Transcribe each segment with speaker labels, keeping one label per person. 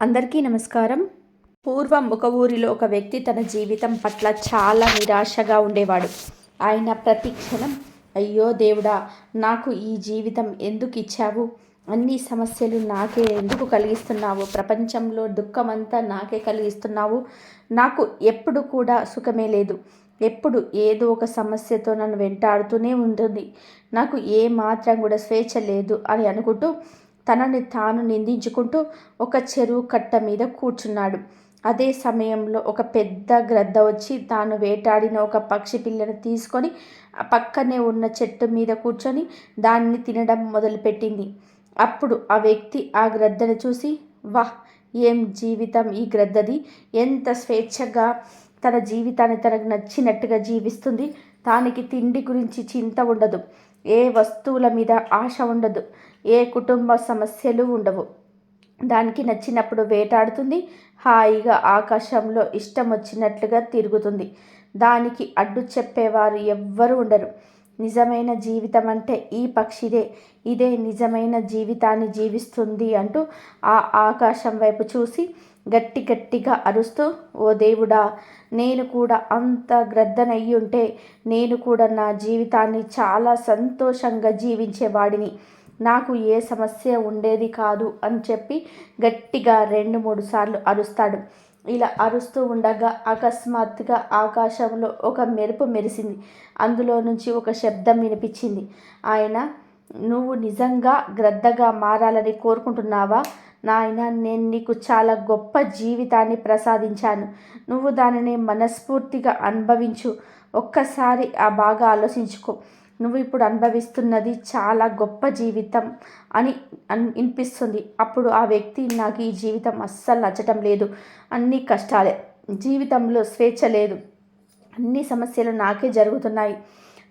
Speaker 1: అందరికీ నమస్కారం. పూర్వం ఒక ఊరిలో ఒక వ్యక్తి తన జీవితం పట్ల చాలా నిరాశగా ఉండేవాడు. ఆయన ప్రతి క్షణం అయ్యో దేవుడా నాకు ఈ జీవితం ఎందుకు ఇచ్చావు? అన్ని సమస్యలు నాకే ఎందుకు కలిగిస్తున్నావు? ప్రపంచంలో దుఃఖమంతా నాకే కలిగిస్తున్నావు? నాకు ఎప్పుడు కూడా సుఖమే లేదు. ఎప్పుడు ఏదో ఒక సమస్యతో నన్ను వెంటాడుతూనే ఉంటుంది. నాకు ఏ మాత్రం కూడా స్వేచ్ఛ లేదు అని అనుకుంటూ తనని తాను నిందించుకుంటూ ఒక చెరువు కట్ట మీద కూర్చున్నాడు. అదే సమయంలో ఒక పెద్ద గ్రద్ద వచ్చి తాను వేటాడిన ఒక పక్షి పిల్లను తీసుకొని పక్కనే ఉన్న చెట్టు మీద కూర్చొని దాన్ని తినడం మొదలుపెట్టింది. అప్పుడు ఆ వ్యక్తి ఆ గ్రద్దను చూసి వాహ్ ఏం జీవితం ఈ గ్రద్దది? ఎంత స్వేచ్ఛగా తన జీవితాన్ని తనకు నచ్చినట్టుగా జీవిస్తుంది. దానికి తిండి గురించి చింత ఉండదు. ఏ వస్తువుల మీద ఆశ ఉండదు. ఏ కుటుంబ సమస్యలు ఉండవు. దానికి నచ్చినప్పుడు వేటాడుతుంది. హాయిగా ఆకాశంలో ఇష్టం వచ్చినట్లుగా తిరుగుతుంది. దానికి అడ్డు చెప్పేవారు ఎవ్వరు ఉండరు. నిజమైన జీవితం అంటే ఈ పక్షిదే. ఇదే నిజమైన జీవితాన్ని జీవిస్తుంది అంటూ ఆ ఆకాశం వైపు చూసి గట్టి గట్టిగా అరుస్తూ ఓ దేవుడా నేను కూడా అంత గ్రద్దనయ్యుంటే నేను కూడా నా జీవితాన్ని చాలా సంతోషంగా జీవించేవాడిని. నాకు ఏ సమస్య ఉండేది కాదు అని చెప్పి గట్టిగా రెండు మూడు సార్లు అరుస్తాడు. ఇలా అరుస్తూ ఉండగా అకస్మాత్తుగా ఆకాశంలో ఒక మెరుపు మెరిసింది. అందులో నుంచి ఒక శబ్దం వినిపించింది. ఆయన నువ్వు నిజంగా గ్రద్దగా మారాలని కోరుకుంటున్నావా? నాయన నేను నీకు చాలా గొప్ప జీవితాన్ని ప్రసాదించాను. నువ్వు దానిని మనస్ఫూర్తిగా అనుభవించు. ఒక్కసారి ఆ బాగా ఆలోచించుకో. నువ్వు ఇప్పుడు అనుభవిస్తున్నది చాలా గొప్ప జీవితం అని అనిపిస్తుంది అప్పుడు ఆ వ్యక్తి నాకు ఈ జీవితం అస్సలు నచ్చటం లేదు. అన్ని కష్టాలే. జీవితంలో స్వేచ్ఛ లేదు. అన్ని సమస్యలు నాకే జరుగుతున్నాయి.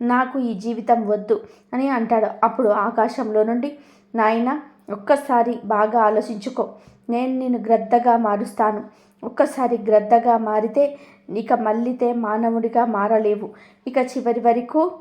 Speaker 1: నాకు ఈ జీవితం వద్దు అని అంటాడు. అప్పుడు ఆకాశంలో నుండి నాయన ఒక్కసారి బాగా ఆలోచించుకో. నేను నేను గ్రద్దగా మారుస్తాను. ఒక్కసారి గ్రద్దగా మారితే ఇక మళ్ళీతే మానవుడిగా మారలేవు. ఇక చివరి వరకు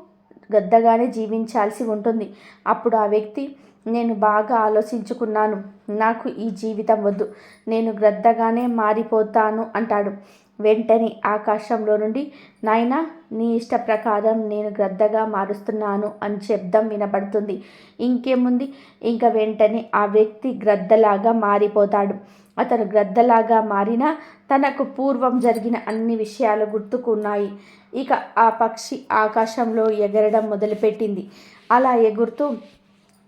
Speaker 1: గద్దగానే జీవించాల్సి ఉంటుంది. అప్పుడు ఆ వ్యక్తి నేను బాగా ఆలోచించుకున్నాను. నాకు ఈ జీవితం వద్దు. నేను గ్రద్దగానే మారిపోతాను అంటాడు. వెంటనే ఆకాశంలో నుండి నాయన నీ ఇష్ట ప్రకారం నేను గ్రద్దగా మారుస్తున్నాను అని శబ్దం వినపడుతుంది ఇంకేముంది? ఇంకా వెంటనే ఆ వ్యక్తి గ్రద్దలాగా మారిపోతాడు. అతను గ్రద్దలాగా మారినా తనకు పూర్వం జరిగిన అన్ని విషయాలు గుర్తుకున్నాయి ఇక ఆ పక్షి ఆకాశంలో ఎగరడం మొదలుపెట్టింది. అలా ఎగురుతూ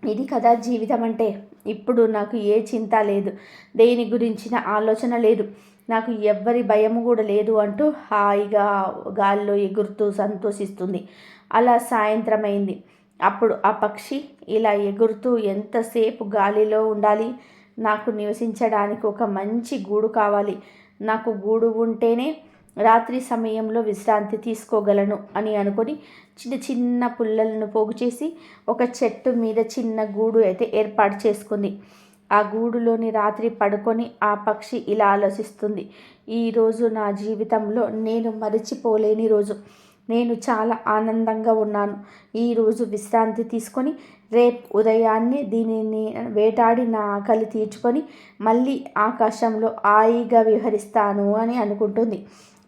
Speaker 1: ఇది కదా జీవితం అంటే? ఇప్పుడు నాకు ఏ చింత లేదు. దేని గురించిన ఆలోచన లేదు. నాకు ఎవ్వరి భయము కూడా లేదు అంటూ హాయిగా గాల్లో ఎగురుతూ సంతోషిస్తుంది. అలా సాయంత్రం అయింది అప్పుడు ఆ పక్షి ఇలా ఎగురుతూ ఎంతసేపు గాలిలో ఉండాలి? నాకు నివసించడానికి ఒక మంచి గూడు కావాలి. నాకు గూడు ఉంటేనే రాత్రి సమయంలో విశ్రాంతి తీసుకోగలను అని అనుకొని చిన్న చిన్న పుల్లలను పోగు చేసి ఒక చెట్టు మీద చిన్న గూడు అయితే ఏర్పాటు చేసుకుంది. ఆ గూడులోని రాత్రి పడుకొని ఆ పక్షి ఇలా ఆలోచిస్తుంది. ఈరోజు నా జీవితంలో నేను మరిచిపోలేని రోజు. నేను చాలా ఆనందంగా ఉన్నాను. ఈరోజు విశ్రాంతి తీసుకొని రేపు ఉదయాన్నే దీనిని వేటాడి నా ఆకలి తీర్చుకొని మళ్ళీ ఆకాశంలో హాయిగా విహరిస్తాను అని అనుకుంటుంది.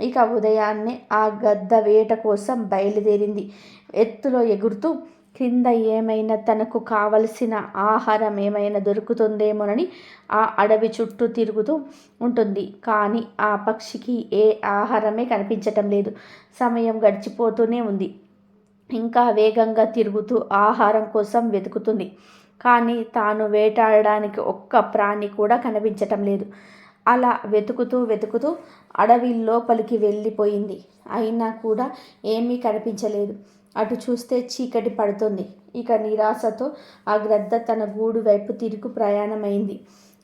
Speaker 1: ఇక ఉదయాన్నే ఆ గద్ద వేట కోసం బయలుదేరింది. ఎత్తులో ఎగురుతూ కింద ఏమైనా తనకు కావలసిన ఆహారం ఏమైనా దొరుకుతుందేమోనని ఆ అడవి చుట్టూ తిరుగుతూ ఉంటుంది. కానీ ఆ పక్షికి ఏ ఆహారమే కనిపించటం లేదు. సమయం గడిచిపోతూనే ఉంది. ఇంకా వేగంగా తిరుగుతూ ఆహారం కోసం వెతుకుతుంది. కానీ తాను వేటాడడానికి ఒక్క ప్రాణి కూడా కనిపించటం లేదు. అలా వెతుకుతూ వెతుకుతూ అడవి లోపలికి వెళ్ళిపోయింది. అయినా కూడా ఏమీ కనిపించలేదు. అటు చూస్తే చీకటి పడుతుంది. ఇక నిరాశతో ఆ గ్రద్ద తన గూడు వైపు తిరుగు ప్రయాణమైంది.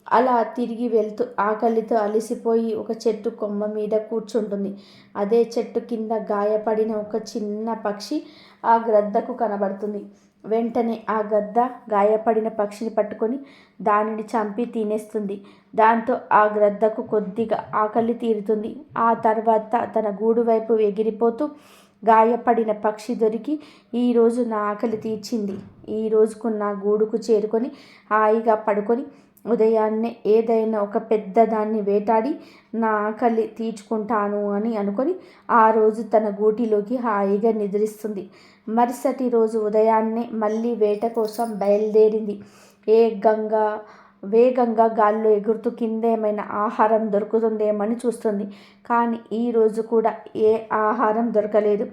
Speaker 1: అలా తిరిగి వెళ్తూ ఆకలితో అలసిపోయి ఒక చెట్టు కొమ్మ మీద కూర్చుంటుంది. అదే చెట్టు కింద గాయపడిన ఒక చిన్న పక్షి ఆ గ్రద్దకు కనబడుతుంది. వెంటనే ఆ గద్ద గాయపడిన పక్షిని పట్టుకొని దానిని చంపి తినేస్తుంది. దాంతో ఆ గ్రద్దకు కొద్దిగా ఆకలి తీరుతుంది. ఆ తర్వాత తన గూడు వైపు ఎగిరిపోతూ గాయపడిన పక్షి దొరికి ఈరోజు నా ఆకలి తీర్చింది. ఈ నా గూడుకు చేరుకొని హాయిగా పడుకొని ఉదయాన్నే ఏదైనా ఒక పెద్ద దాన్ని వేటాడి నా ఆకలి తీర్చుకుంటాను అని అనుకొని ఆ రోజు తన గూటిలోకి హాయిగా నిద్రిస్తుంది. మరుసటి రోజు ఉదయాన్నే మళ్ళీ వేట కోసం బయలుదేరింది. ఏ గంగా వేగంగా గాల్లో ఎగురుతూ కింద ఏమైనా ఆహారం దొరుకుతుందేమని చూస్తుంది. కానీ ఈరోజు కూడా ఏ ఆహారం దొరకలేదు.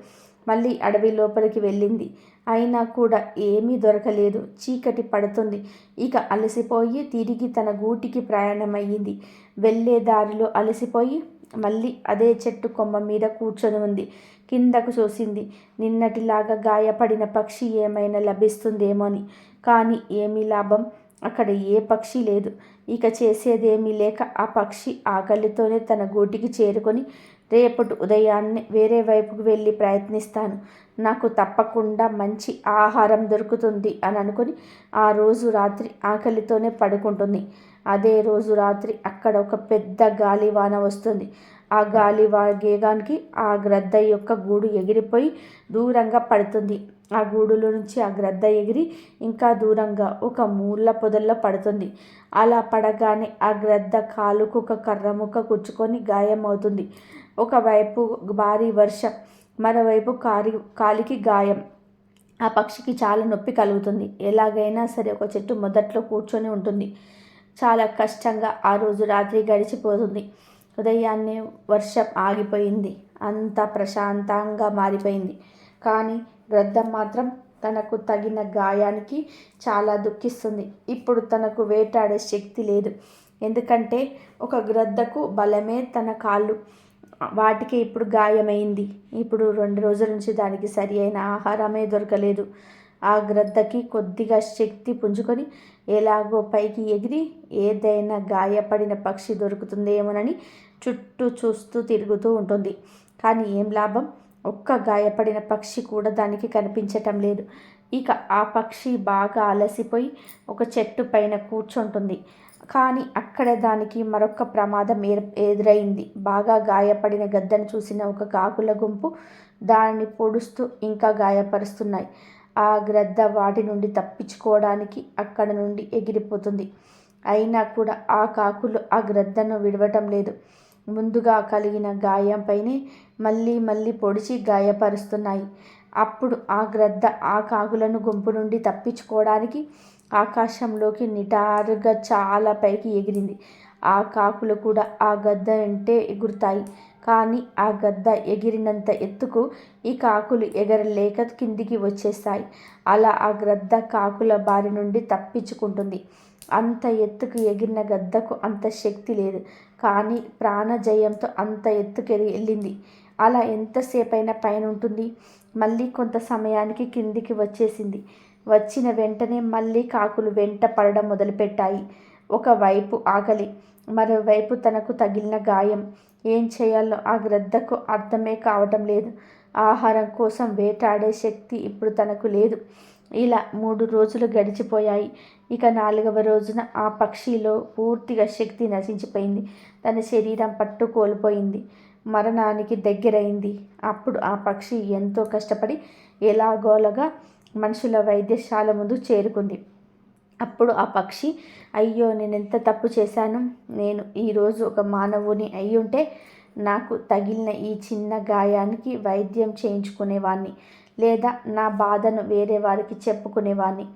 Speaker 1: మళ్ళీ అడవి లోపలికి వెళ్ళింది. అయినా కూడా ఏమీ దొరకలేదు. చీకటి పడుతుంది. ఇక అలసిపోయి తిరిగి తన గూటికి ప్రయాణమయ్యింది. వెళ్ళే దారిలో అలసిపోయి మళ్ళీ అదే చెట్టు కొమ్మ మీద కూర్చొని ఉంది. కిందకు చూసింది నిన్నటిలాగా గాయపడిన పక్షి ఏమైనా లభిస్తుందేమో అని. కానీ ఏమీ లాభం. అక్కడ ఏ పక్షి లేదు. ఇక చేసేదేమీ లేక ఆ పక్షి ఆకలితోనే తన గూటికి చేరుకొని రేపటి ఉదయాన్నే వేరే వైపుకు వెళ్ళి ప్రయత్నిస్తాను. నాకు తప్పకుండా మంచి ఆహారం దొరుకుతుంది అని అనుకుని ఆ రోజు రాత్రి ఆకలితోనే పడుకుంటుంది. అదే రోజు రాత్రి అక్కడ ఒక పెద్ద గాలివాన వస్తుంది. ఆ గాలి గేగానికి ఆ గ్రద్ద యొక్క గూడు ఎగిరిపోయి దూరంగా పడుతుంది. ఆ గూడులో నుంచి ఆ గ్రద్ద ఎగిరి ఇంకా దూరంగా ఒక మూల పొదల్లో పడుతుంది. అలా పడగానే ఆ గ్రద్ద కాలుకు ఒక కర్ర ముక్క కుచ్చుకొని గాయమవుతుంది. ఒకవైపు భారీ వర్షం మరోవైపు కారి కాలికి గాయం. ఆ పక్షికి చాలా నొప్పి కలుగుతుంది. ఎలాగైనా సరే ఒక చెట్టు మొదట్లో కూర్చొని ఉంటుంది. చాలా కష్టంగా ఆ రోజు రాత్రి గడిచిపోతుంది. ఉదయాన్నే వర్షం ఆగిపోయింది. అంతా ప్రశాంతంగా మారిపోయింది. కానీ గ్రద్దం మాత్రం తనకు తగిన గాయానికి చాలా దుఃఖిస్తుంది. ఇప్పుడు తనకు వేటాడే శక్తి లేదు. ఎందుకంటే ఒక గ్రద్దకు బలమే తన కాళ్ళు. వాటికి ఇప్పుడు గాయమైంది. ఇప్పుడు రెండు రోజుల నుంచి దానికి సరి అయిన ఆహారమే దొరకలేదు. ఆ గ్రద్దకి కొద్దిగా శక్తి పుంజుకొని ఎలాగో పైకి ఎగిరి ఏదైనా గాయపడిన పక్షి దొరుకుతుందేమోనని చుట్టూ చూస్తూ తిరుగుతూ ఉంటుంది. కానీ ఏం లాభం? ఒక్క గాయపడిన పక్షి కూడా దానికి కనిపించటం లేదు. ఇక ఆ పక్షి బాగా అలసిపోయి ఒక చెట్టు పైన కూర్చుంటుంది. కానీ అక్కడ దానికి మరొక ప్రమాదం ఎదురైంది. బాగా గాయపడిన గద్దను చూసిన ఒక కాకుల గుంపు దానిని పొడుస్తూ ఇంకా గాయపరుస్తున్నాయి. ఆ గ్రద్ద వాటి నుండి తప్పించుకోవడానికి అక్కడ నుండి ఎగిరిపోతుంది. అయినా కూడా ఆ కాకులు ఆ గ్రద్దను విడవటం లేదు. ముందుగా కలిగిన గాయంపైనే మళ్ళీ మళ్ళీ పొడిచి గాయపరుస్తున్నాయి. అప్పుడు ఆ గ్రద్ద ఆ కాకులను గుంపు నుండి తప్పించుకోవడానికి ఆకాశంలోకి నిటారుగా చాలా పైకి ఎగిరింది. ఆ కాకులు కూడా ఆ గద్ద వెంటే ఎగురుతాయి. కానీ ఆ గద్ద ఎగిరినంత ఎత్తుకు ఈ కాకులు ఎగరలేక కిందికి వచ్చేస్తాయి. అలా ఆ గద్ద కాకుల బారి నుండి తప్పించుకుంటుంది. అంత ఎత్తుకు ఎగిరిన గద్దకు అంత శక్తి లేదు. కానీ ప్రాణజయంతో అంత ఎత్తుకు వెళ్ళింది. అలా ఎంతసేపైనా పైన ఉంటుంది మళ్ళీ కొంత సమయానికి కిందికి వచ్చేసింది. వచ్చిన వెంటనే మళ్ళీ కాకులు వెంట పడడం మొదలుపెట్టాయి. ఒకవైపు ఆకలి మరోవైపు తనకు తగిలిన గాయం. ఏం చేయాలో ఆ గ్రద్దకు అర్థమే కావటం లేదు. ఆహారం కోసం వేటాడే శక్తి ఇప్పుడు తనకు లేదు. ఇలా మూడు రోజులు గడిచిపోయాయి. ఇక నాలుగవ రోజున ఆ పక్షిలో పూర్తిగా శక్తి నశించిపోయింది. తన శరీరం పట్టు కోల్పోయింది. మరణానికి దగ్గరైంది. అప్పుడు ఆ పక్షి ఎంతో కష్టపడి ఎలాగోలగా మనుషుల వైద్యశాల ముందు చేరుకుంది. అప్పుడు ఆ పక్షి అయ్యో నేను ఎంత తప్పు చేశాను? నేను ఈరోజు ఒక మానవుని అయ్యుంటే నాకు తగిలిన ఈ చిన్న గాయానికి వైద్యం చేయించుకునేవాడిని లేదా నా బాధను వేరే వారికి చెప్పుకునేవాడిని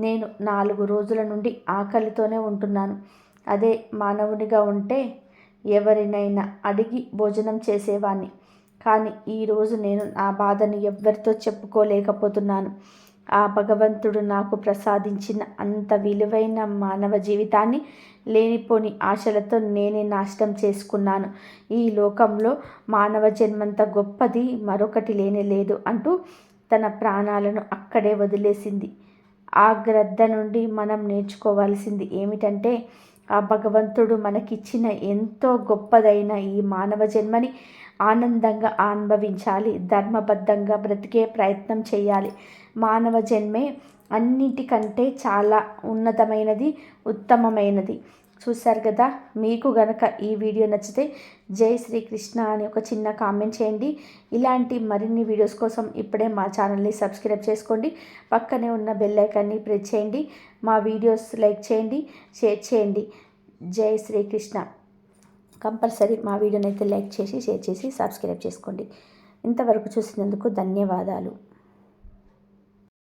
Speaker 1: నేను నాలుగు రోజుల నుండి ఆకలితోనే ఉంటున్నాను. అదే మానవునిగా ఉంటే ఎవరినైనా అడిగి భోజనం చేసేవాడిని కానీ ఈరోజు నేను నా బాధను ఎవ్వరితో చెప్పుకోలేకపోతున్నాను. ఆ భగవంతుడు నాకు ప్రసాదించిన అంత విలువైన మానవ జీవితాన్ని లేనిపోని ఆశలతో నేనే నాశనం చేసుకున్నాను. ఈ లోకంలో మానవ జన్మంత గొప్పది మరొకటి లేనే లేదు అంటూ తన ప్రాణాలను అక్కడే వదిలేసింది. ఆ గ్రద్ద నుండి మనం నేర్చుకోవాల్సింది ఏమిటంటే ఆ భగవంతుడు మనకిచ్చిన ఎంతో గొప్పదైన ఈ మానవ జన్మని ఆనందంగా అనుభవించాలి ధర్మబద్ధంగా బ్రతికే ప్రయత్నం చేయాలి. మానవ జన్మే అన్నిటికంటే చాలా ఉన్నతమైనది ఉత్తమమైనది. చూశారు కదా మీకు గనక ఈ వీడియో నచ్చితే జై శ్రీకృష్ణ అని ఒక చిన్న కామెంట్ చేయండి. ఇలాంటి మరిన్ని వీడియోస్ కోసం ఇప్పుడే మా ఛానల్ని సబ్స్క్రైబ్ చేసుకోండి. పక్కనే ఉన్న బెల్ ఐకాన్ని ప్రెస్ చేయండి. మా వీడియోస్ లైక్ చేయండి షేర్ చేయండి. జై శ్రీకృష్ణ. కంపల్సరీ మా వీడియోని అయితే లైక్ చేసి షేర్ చేసి సబ్స్క్రైబ్ చేసుకోండి. ఇంతవరకు చూసినందుకు ధన్యవాదాలు.